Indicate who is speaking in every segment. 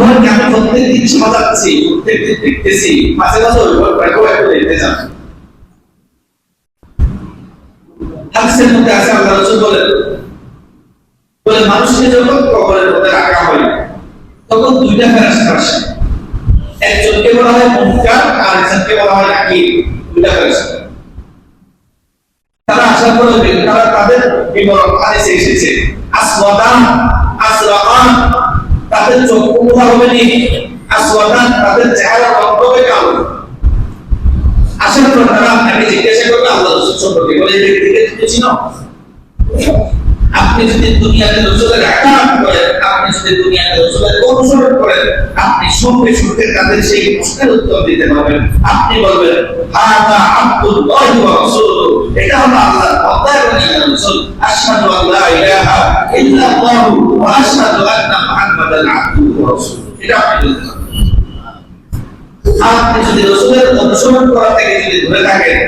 Speaker 1: ঘরকে আমি মানুষকে যখন কবরের মধ্যে রাখা হয়, তখন দুইটা ফেরেশতা আসে। একজনকে বলা হয় মুনকার আর একজনকে বলা হয় নাকির। দুইটা ফেরেশতা। তারা আসার পরে তারা তাদের বিবরণ হাদিসে এসেছে। আসওয়াদান আসরাকান তাদের চোখ হবে নি আসওয়াদান তাদের চেহারা আসার পর তারা জিজ্ঞাসা করবে আল্লাহ সম্পর্কে বলে তুমি চিনো আপনি যদি দুনিয়াতে রসুলের আকাম করেন, আপনি যদি দুনিয়াতে রসুলের অনুসরণ করেন, আপনি সঙ্গে সঙ্গে তাদের সেই প্রশ্নের উত্তর দিতে পারবেন। আপনি বলবেন, হাদা আব্দুল্লাহ ওয়া রাসূলুহু। এটা হলো আল্লাহর বান্দা এবং ইয়া রাসূল। আশহাদু আল্লা ইলাহা ইল্লাল্লাহ ওয়া আশহাদু আন্না মুহাম্মাদান আবদুহু ওয়া রাসূলুহু। এটা আপনি বলতে পারবেন। আপনি যদি রসুলের অনুসরণ করা থেকে যদি দূরে থাকেন,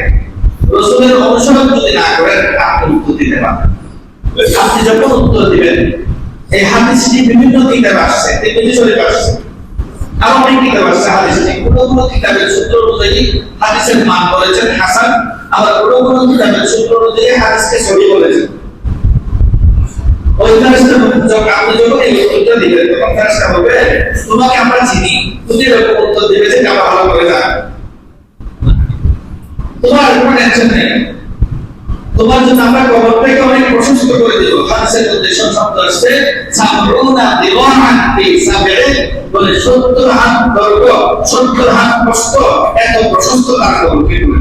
Speaker 1: রসুলের অনুসরণ যদি না করেন, আপনি উত্তর দিতে পারবেন। আপনি যখন উত্তর দিবেন, এই হাদিসটি বিভিন্ন কিতাব আসছে তিরমিজি শরীফ আসছে। আরও অনেক কিতাব আসছে হাদিসটি। কোনো কোনো কিতাবের সূত্র অনুযায়ী হাদিসের মান বলেছেন হাসান, আবার কোনো কোনো কিতাবের সূত্র অনুযায়ী হাদিসকে সহি বলেছেন। ওই আপনি যখন এই দিবেন, তখন তোমাকে আমরা চিনি। তুমি উত্তর দিবে যে ভালো করে তোমার কোনো টেনশন নেই। তোমার জন্য আমরা কবরটাকে অনেক প্রশস্ত করে দেব হাদিসের মধ্যে শব্দ আসছে সাবরুনা দিওয়ান ফি সাবরে। বলে 70 হাত দৈর্ঘ্য 70 হাত প্রস্থ এত প্রশস্ত তার কবরকে করে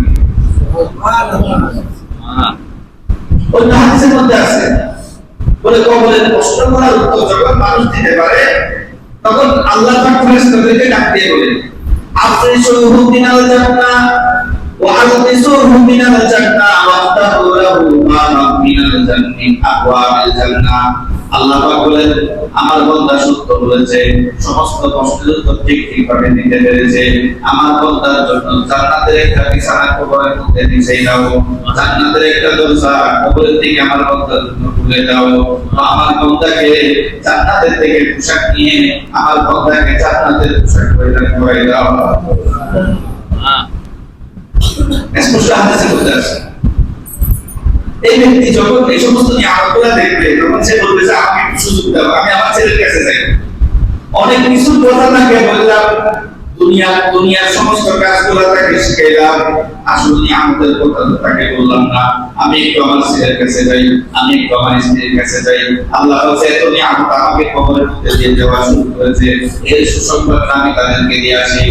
Speaker 1: ওই হাদিসের মধ্যে আছে, বলে, কবরের প্রশ্ন করার উত্তর যখন মানুষ দিতে পারে, তখন আল্লাহ পাক ফেরেশতাদেরকে ডাক দিয়ে বলেন, আফরিসুহু মিনাল জান্নাহ ওয়া আলবিসুহু মিনাল মিনাল জান্নাহ জান্নাহ আল্লাহ পাক বলেন আমার বান্দা সত্য বলেছে সমস্ত প্রশ্নের উত্তর ঠিক ঠিকভাবে দিতে পেরেছে। আমার বান্দার জন্য জান্নাতের একটা বিছানা কবরের মধ্যে নিচে দাও জান্নাতের একটা দরজা কবরের দিকে আমার বান্দার জন্য খুলে দাও। আমার বান্দাকে জান্নাতের থেকে পোশাক নিয়ে আমার বান্দাকে জান্নাতের পোশাক পরিধান করাই দাও। স্পষ্ট হাদিসে বলতে আছে। এই ব্যক্তি যখন এই সমস্ত নিয়ামতগুলো দেখবে, তখন সে বলবে যে আমাকে একটু সুযোগ দাও আমি আমার ছেলের কাছে যাই। অনেক কিছু কথা তাকে বললাম, দুনিয়া, দুনিয়ার সমস্ত তাকে শিখাইলাম নিয়ামতের কথা তাকে বললাম না। আমি একটু আমার ছেলের কাছে যাই, আমি একটু আমার স্ত্রীর কাছে যাই। আল্লাহ বলছে, এত নিয়ামত আমাকে কবরের মধ্যে দিয়ে দেওয়া শুরু করেছে। এই সুসংবাদটা আমি তাদেরকে দিয়ে আসি।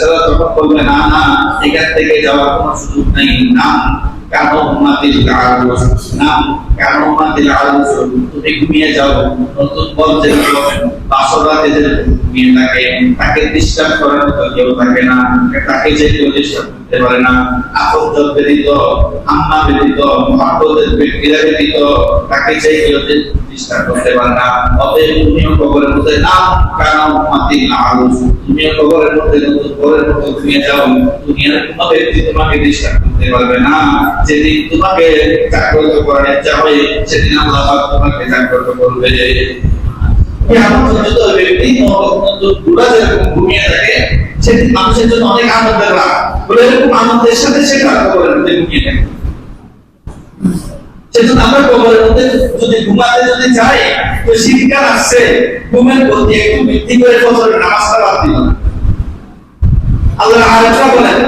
Speaker 1: তখন বলবে, না না, এখান থেকে যাওয়ার কোনো সুযোগ নেই। না তাকে ডিস্টার্ব করার কেউ থাকে না, তাকে যে কেউ ডিস্টার্ব করতে পারে না আপদ ব্যতীত, আম্মা ব্যতীত মহাব্বতের ব্যক্তিরা ব্যতীত, তাকে যে ডিস্টার্ব করতে পারে অতএব তুমিও কবরের মধ্যে নাম কারণ উম্মাতিল আরুস তুমিও কবরের মধ্যে কবরের মধ্যে ঘুমিয়ে যাও। দুনিয়ার কোনো ব্যক্তি তোমাকে ডিস্টার্ব করতে পারবে না। যেদিন তোমাকে জাগ্রত করার ইচ্ছা হয় সেদিন আল্লাহ তোমাকে জাগ্রত করবে। কিয়ামত পর্যন্ত ওই ব্যক্তি ঘুমিয়ে থাকে, সেদিন মানুষের জন্য অনেক আনন্দের রাত। এরকম আনন্দের সাথে সে কবরের মধ্যে ঘুমিয়ে থাকে। সেজন্য আমরা কবরের মধ্যে যদি ঘুমাতে যদি চাই, তো শীতকাল আসছে ঘুমের প্রতি একটু বৃদ্ধি করে ফসলের নামাজ আল্লাহ আরেকটা বলেন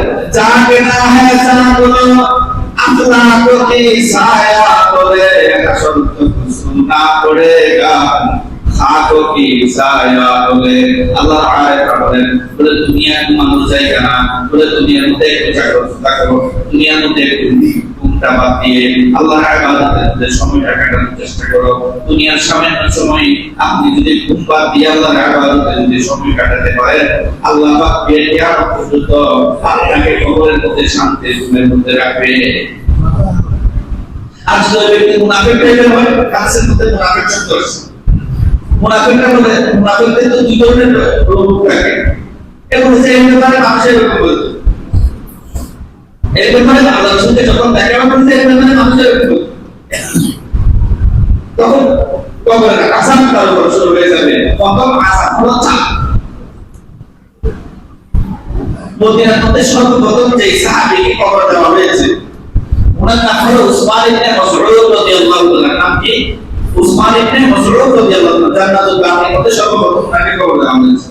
Speaker 1: প্রতি ছায়া করে করে গান। আল্লাহ বলে মানুষ জায়গা না। বলে, দুনিয়ার মধ্যে একটু চাকর থাকো। দুনিয়ার মধ্যে একটু চেষ্টা করো। দুনিয়ার সময় আপনি যদি সময় কাটাতে পারেন, আল্লাহ পাক হয় কাছের মধ্যে মুনাফিক শব্দ বলে মুনাফিকদের তো দুই ধরনের রূপ থাকে। এবং এই ব্যাপারে মানুষের এই ব্যাপারে আল্লাহ রসুলকে যখন দেখা করছে এই ব্যাপারে মানুষের এরকম তখন কবরের আসাম তার উপর শুরু হয়ে যাবে। তখন আসাম হলো চাপ মদিনার মধ্যে সর্বপ্রথম যে সাহাবিকে কবর দেওয়া হয়েছে, ওনার নাম উসমান ইবনে মাসউদ রাদিয়াল্লাহু তাআলা। নাম কি? উসমান ইবনে মাসউদ রাদিয়াল্লাহু তাআলা। জান্নাতুল মধ্যে সর্বপ্রথম তাকে কবর দেওয়া হয়েছে।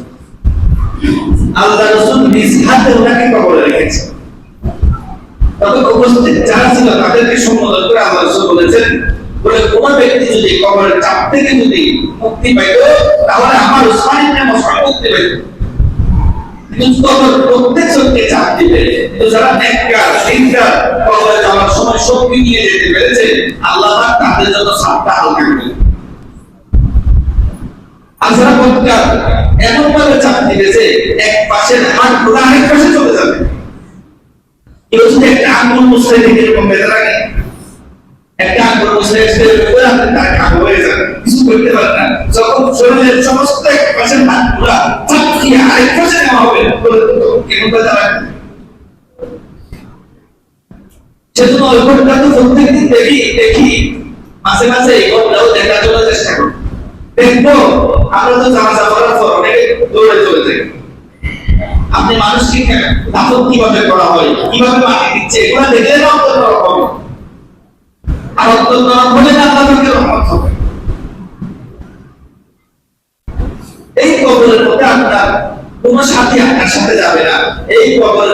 Speaker 1: রাসূল নিজ হাতে ওনাকে কবরে রেখেছেন তখন উপস্থিত যারা ছিল তাদেরকে সম্বোধন করে আল্লাহ রাসূল বলেছেন, বলে কোন ব্যক্তি যদি কবরের চাপ থেকে যদি মুক্তি পাইত, তাহলে আমার উসমান ইবনে মাসউদ মুক্তি পাইত। তাদের যারা এমন চাপ এক পাশে হাত পাশে চলে যাবে। কেউ যদি একটা আঙ্গুল মুসলে দিকে এরকম বেঁধে রাখে। একটা আঙ্গুল মুসলে এসে হাতে তার কাবু হয়ে যাবে। কিছু করতে পারে না। যখন শরীরের সমস্ত এক পাশের হাত দেখি দেখি। মাঝে মাঝে এই ঘটনাও দেখার জন্য চেষ্টা করি। দেখব, আমরা তো জানাজা করার পর দৌড়ে চলে যাই। আপনি মানুষকে দাফন কীভাবে করা হয়? কীভাবে মাটি দিচ্ছে? এগুলো দেখলে না নরম হবে আর অন্তর নরম হলে রহমত হবে? এই মধ্যে আপনার কোন সাথী আপনার সাথে যাবে না। এই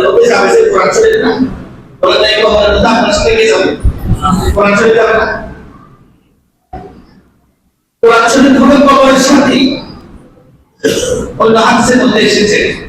Speaker 1: মধ্যে যাবে যে কোরআন না। বলে এই মধ্যে আপনার সাথে কে যাবে? কোরআন যাবে না। কোরআন সাথী। অন্য হাদিসের মধ্যে এসেছে।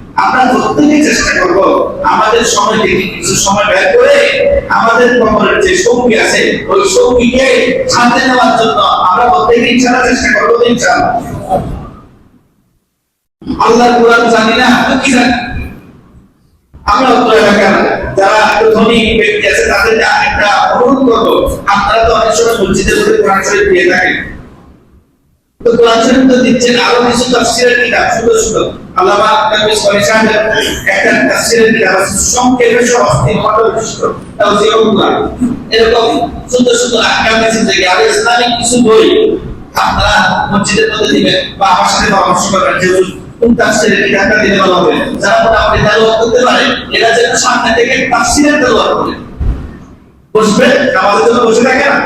Speaker 1: আমরা প্রত্যেকেই চেষ্টা করব, আমাদের সময় থেকে কিছু সময় ব্যয় করে আমাদের কবরের যে সঙ্গী আছে, ওই সঙ্গীকে সাথে নেওয়ার জন্য আমরা প্রত্যেকে ইনশাআল্লাহ চেষ্টা করব তো ইনশাআল্লাহ। আল্লাহর কোরআন জানি না কি জানি? আমরা উত্তর এলাকার যারা ধনী ব্যক্তি আছে একটা অনুরোধ করব। আপনারা তো অনেক সময় মসজিদের মধ্যে কোরআন শরীফ দিয়ে থাকেন। তো কোরআন শরীফ তো দিচ্ছেন আরও কিছু তাফসীরের কিতাব সুন্দর সুন্দর আল্লামা সাল্লাল্লাহু আলাইহি একটা তাফসীরের কিতাব আছে সংক্ষেপে সব অস্থির কঠোর বিশিষ্ট যে কোরআন এরকম সুন্দর সুন্দর আহকাম আছে যে আর ইসলামিক কিছু বই আপনারা মসজিদের বসবে আমাদের জন্য বসে থাকে না